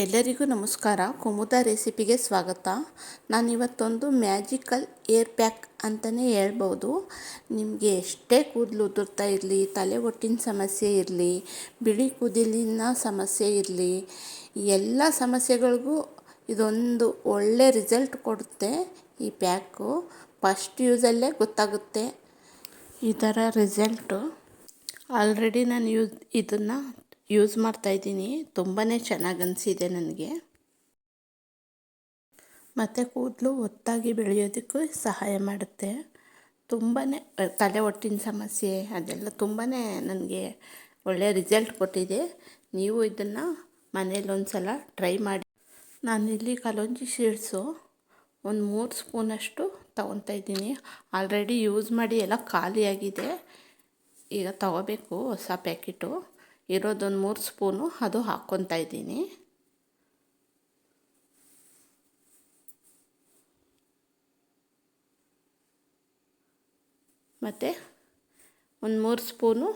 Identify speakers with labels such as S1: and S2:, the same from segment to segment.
S1: ಎಲ್ಲರಿಗೂ ನಮಸ್ಕಾರ. ಕುಮುದ ರೆಸಿಪಿಗೆ ಸ್ವಾಗತ. ನಾನು ಇವತ್ತೊಂದು ಮ್ಯಾಜಿಕಲ್ ಏರ್ ಪ್ಯಾಕ್ ಅಂತಲೇ ಹೇಳ್ಬೋದು. ನಿಮಗೆ ಎಷ್ಟೇ ಕೂದಲು ಉದುರ್ತಾ ಇರಲಿ, ತಲೆ ಒಟ್ಟಿನ ಸಮಸ್ಯೆ ಇರಲಿ, ಬಿಳಿ ಕೂದಲಿನ ಸಮಸ್ಯೆ ಇರಲಿ, ಎಲ್ಲ ಸಮಸ್ಯೆಗಳಿಗೂ ಇದೊಂದು ಒಳ್ಳೆ ರಿಸಲ್ಟ್ ಕೊಡುತ್ತೆ ಈ ಪ್ಯಾಕು. ಫಸ್ಟ್ ಯೂಸಲ್ಲೇ ಗೊತ್ತಾಗುತ್ತೆ ಈ ಥರ ರಿಸಲ್ಟು. ಆಲ್ರೆಡಿ ನಾನು ಯೂಸ್ ಇದನ್ನು ಯೂಸ್ ಮಾಡ್ತಾಯಿದ್ದೀನಿ ತುಂಬಾ ಚೆನ್ನಾಗಿ ಅನಿಸಿದೆ ನನಗೆ. ಮತ್ತು ಕೂದಲು ಒತ್ತಾಗಿ ಬೆಳೆಯೋದಕ್ಕೂ ಸಹಾಯ ಮಾಡುತ್ತೆ. ತುಂಬಾ ತಲೆ ಹೊಟ್ಟಿನ ಸಮಸ್ಯೆ, ಅದೆಲ್ಲ ತುಂಬಾ ನನಗೆ ಒಳ್ಳೆಯ ರಿಸಲ್ಟ್ ಕೊಟ್ಟಿದೆ. ನೀವು ಇದನ್ನು ಮನೇಲಿ ಒಂದು ಸಲ ಟ್ರೈ ಮಾಡಿ. ನಾನು ಇಲ್ಲಿ ಕಲೋಂಜಿ ಸೀಡ್ಸು ಒಂದು ಮೂರು ಸ್ಪೂನಷ್ಟು ತೊಗೊತಾ ಇದ್ದೀನಿ. ಆಲ್ರೆಡಿ ಯೂಸ್ ಮಾಡಿ ಎಲ್ಲ ಖಾಲಿಯಾಗಿದೆ. ಈಗ ತಗೋಬೇಕು ಹೊಸ ಪ್ಯಾಕೆಟು. ಇರೋದೊಂದು ಮೂರು ಸ್ಪೂನು ಅದು ಹಾಕ್ಕೊತಾ ಇದ್ದೀನಿ. ಮತ್ತು ಒಂದು ಮೂರು ಸ್ಪೂನು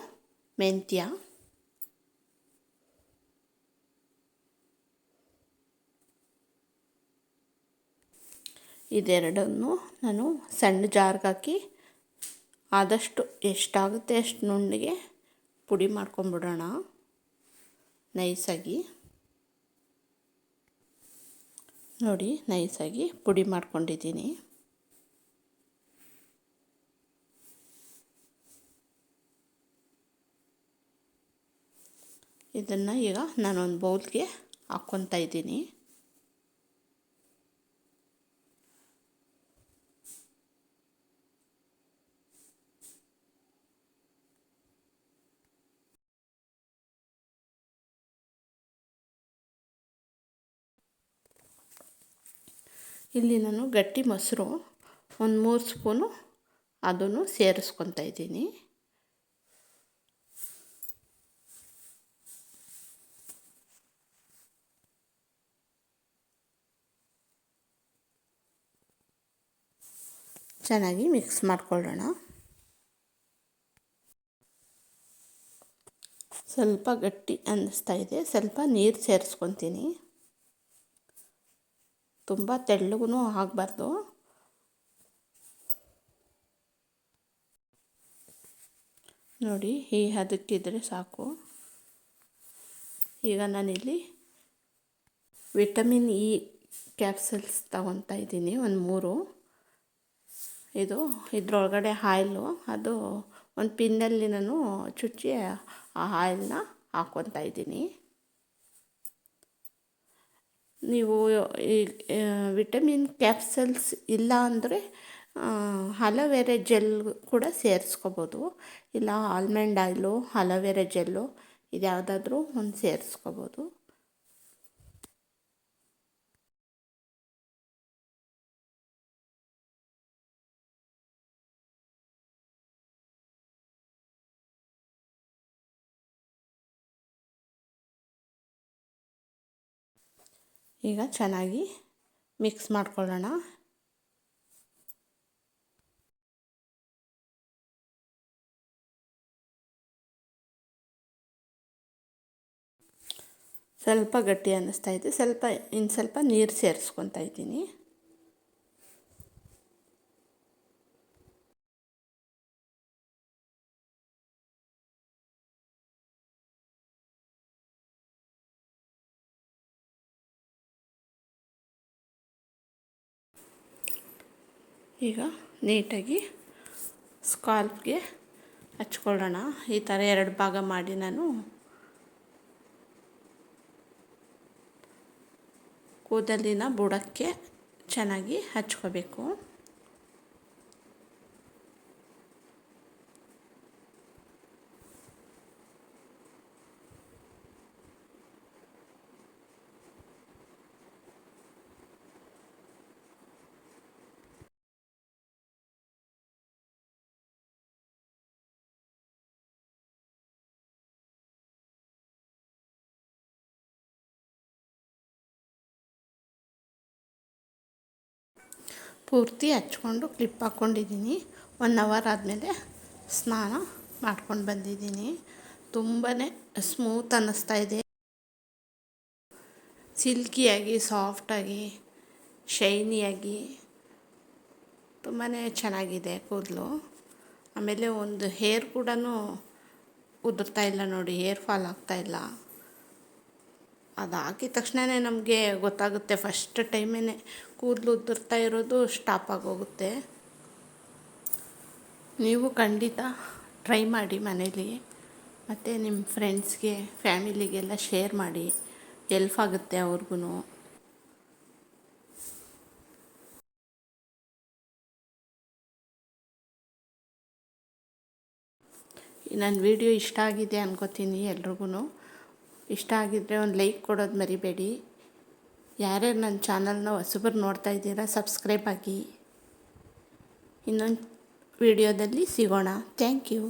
S1: ಮೆಂತ್ಯ. ಇದೆರಡನ್ನು ನಾನು ಸಣ್ಣ ಜಾರ್ಗಾಕಿ ಆದಷ್ಟು ಎಷ್ಟಾಗುತ್ತೆ ಅಷ್ಟು ನುಣ್ಣಗೆ ಪುಡಿ ಮಾಡ್ಕೊಂಬಿಡೋಣ ನೈಸಾಗಿ. ನೋಡಿ ನೈಸಾಗಿ ಪುಡಿ ಮಾಡ್ಕೊಂಡಿದ್ದೀನಿ. ಇದನ್ನು ಈಗ ನಾನೊಂದು ಬೌಲ್ಗೆ ಹಾಕ್ಕೊತಾ ಇದ್ದೀನಿ. ಇಲ್ಲಿ ನಾನು ಗಟ್ಟಿ ಮೊಸರು ಒಂದು ಮೂರು ಸ್ಪೂನು ಅದನ್ನು ಸೇರಿಸ್ಕೊತಾ ಇದ್ದೀನಿ. ಚೆನ್ನಾಗಿ ಮಿಕ್ಸ್ ಮಾಡ್ಕೊಳ್ಳೋಣ. ಸ್ವಲ್ಪ ಗಟ್ಟಿ ಅನ್ನಿಸ್ತಾ ಇದೆ. ಸ್ವಲ್ಪ ನೀರು ಸೇರಿಸ್ಕೊತೀನಿ. ತುಂಬ ತೆಳ್ಳಗೂ ಆಗಬಾರ್ದು. ನೋಡಿ, ಈ ಅದಕ್ಕಿದ್ರೆ ಸಾಕು. ಈಗ ನಾನಿಲ್ಲಿ ವಿಟಮಿನ್ ಇ ಕ್ಯಾಪ್ಸಲ್ಸ್ ತಗೊತಾ ಇದ್ದೀನಿ, ಒಂದು ಮೂರು. ಇದು ಇದರೊಳಗಡೆ ಆಯಿಲು ಅದು ಒಂದು ಪಿನ್ನಲ್ಲಿ ನಾನು ಚುಚ್ಚಿ ಆ ಆಯಿಲ್ನ ಹಾಕ್ಕೊತಾ ಇದ್ದೀನಿ. ನೀವು ಈ ವಿಟಮಿನ್ ಕ್ಯಾಪ್ಸಲ್ಸ್ ಇಲ್ಲ ಅಂದರೆ ಹಲವೇರೆ ಜೆಲ್ ಕೂಡ ಸೇರಿಸ್ಕೋಬೋದು. ಇಲ್ಲ ಆಲ್ಮಂಡ್ ಆಯಿಲು, ಹಲವೇರೆ ಜೆಲ್ಲು ಇದು ಯಾವುದಾದ್ರೂ ಒಂದು ಸೇರಿಸ್ಕೋಬೋದು. ಈಗ ಚೆನ್ನಾಗಿ ಮಿಕ್ಸ್ ಮಾಡ್ಕೊಳ್ಳೋಣ. ಸ್ವಲ್ಪ ಗಟ್ಟಿ ಅನ್ನಿಸ್ತಾ ಇದೆ. ಸ್ವಲ್ಪ ಇನ್ನು ಸ್ವಲ್ಪ ನೀರು ಸೇರಿಸ್ಕೊತಾ ಇದ್ದೀನಿ. ಈಗ ನೀಟಾಗಿ ಸ್ಕಾಲ್ಪ್ಗೆ ಹಚ್ಕೊಳ್ಳೋಣ. ಈ ಥರ ಎರಡು ಭಾಗ ಮಾಡಿ ನಾನು. ಕೂದಲಿನ ಬುಡಕ್ಕೆ ಚೆನ್ನಾಗಿ ಹಚ್ಕೋಬೇಕು. ಪೂರ್ತಿ ಹಚ್ಕೊಂಡು ಕ್ಲಿಪ್ ಹಾಕ್ಕೊಂಡಿದ್ದೀನಿ. ಒನ್ ಅವರ್ ಆದಮೇಲೆ ಸ್ನಾನ ಮಾಡ್ಕೊಂಡು ಬಂದಿದ್ದೀನಿ. ತುಂಬಾ ಸ್ಮೂತ್ ಅನ್ನಿಸ್ತಾ ಇದೆ. ಸಿಲ್ಕಿಯಾಗಿ ಸಾಫ್ಟಾಗಿ ಶೈನಿಯಾಗಿ ತುಂಬಾ ಚೆನ್ನಾಗಿದೆ ಕೂದಲು. ಆಮೇಲೆ ಒಂದು ಹೇರ್ ಕೂಡ ಉದುರ್ತಾ ಇಲ್ಲ ನೋಡಿ ಹೇರ್ ಫಾಲ್ ಆಗ್ತಾಯಿಲ್ಲ ಅದು ಹಾಕಿದ ತಕ್ಷಣವೇ ನಮಗೆ ಗೊತ್ತಾಗುತ್ತೆ ಫಸ್ಟ್ ಟೈಮೇ ಕೂದಲು ಉದುರ್ತಾ ಇರೋದು ಸ್ಟಾಪ್ ಆಗೋಗುತ್ತೆ. ನೀವು ಖಂಡಿತ ಟ್ರೈ ಮಾಡಿ ಮನೇಲಿ, ಮತ್ತು ನಿಮ್ಮ ಫ್ರೆಂಡ್ಸ್ಗೆ ಫ್ಯಾಮಿಲಿಗೆಲ್ಲ ಶೇರ್ ಮಾಡಿ ಎಲ್ಪ್ ಆಗುತ್ತೆ ಅವ್ರಿಗೂ ನನ್ನ ವಿಡಿಯೋ ಇಷ್ಟ ಆಗಿದೆ ಅನ್ಕೋತೀನಿ ಎಲ್ರಿಗೂ ಇಷ್ಟ ಆಗಿದ್ದರೆ ಒಂದು ಲೈಕ್ ಕೊಡೋದು ಮರಿಬೇಡಿ. ಯಾರ್ಯಾರು ನನ್ನ ಚಾನಲ್ನ ಹೊಸಬ್ರು ನೋಡ್ತಾ ಇದ್ದೀರಾ, ಸಬ್ಸ್ಕ್ರೈಬ್ ಆಗಿ. ಇನ್ನೊಂದು ವಿಡಿಯೋದಲ್ಲಿ ಸಿಗೋಣ. Thank you.